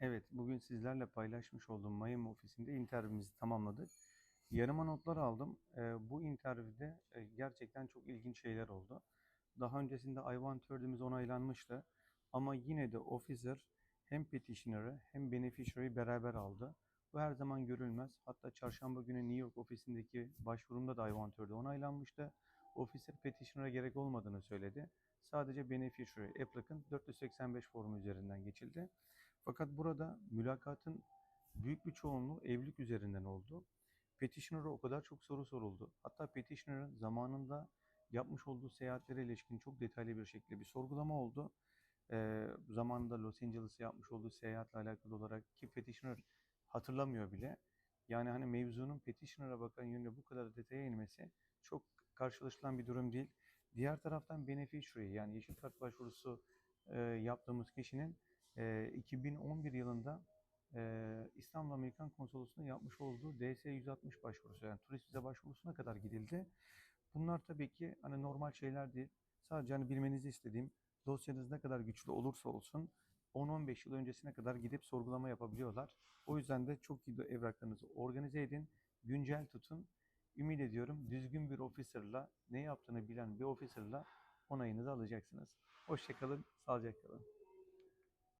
Evet, bugün sizlerle paylaşmış olduğum Miami ofisinde interviewimizi tamamladık. Yarıma notlar aldım. Bu interviewde e, gerçekten çok ilginç şeyler oldu. Daha öncesinde I-130'miz onaylanmıştı. Ama yine de officer hem petitioner'ı hem beneficiary'i beraber aldı. Bu her zaman görülmez. Hatta çarşamba günü New York ofisindeki başvurumda da I-130 onaylanmıştı. Officer petitioner'a gerek olmadığını söyledi. Sadece beneficiary applicant 485 formu üzerinden geçildi. Fakat burada mülakatın büyük bir çoğunluğu evlilik üzerinden oldu. Petitioner'a o kadar çok soru soruldu. Hatta Petitioner'ın zamanında yapmış olduğu seyahatlere ilişkin çok detaylı bir şekilde bir sorgulama oldu. Ee, zamanında Los Angeles'a yapmış olduğu seyahatle alakalı olarak ki Petitioner hatırlamıyor bile. Yani hani mevzunun Petitioner'a bakan yönüne bu kadar detaya inmesi çok karşılaşılan bir durum değil. Diğer taraftan beneficiary yani yeşil kart başvurusu e, yaptığımız kişinin e, 2011 yılında e, İstanbul Amerikan Konsolosluğu'nun yapmış olduğu DS-160 başvurusu yani turist vize başvurusuna kadar gidildi. Bunlar tabii ki hani normal şeyler değil. Sadece hani bilmenizi istediğim dosyanız ne kadar güçlü olursa olsun 10-15 yıl öncesine kadar gidip sorgulama yapabiliyorlar. O yüzden de çok iyi evraklarınızı organize edin, güncel tutun. Ümit ediyorum düzgün bir officer'la, ne yaptığını bilen bir officer'la onayınızı alacaksınız. Hoşçakalın, sağlıcakla kalın.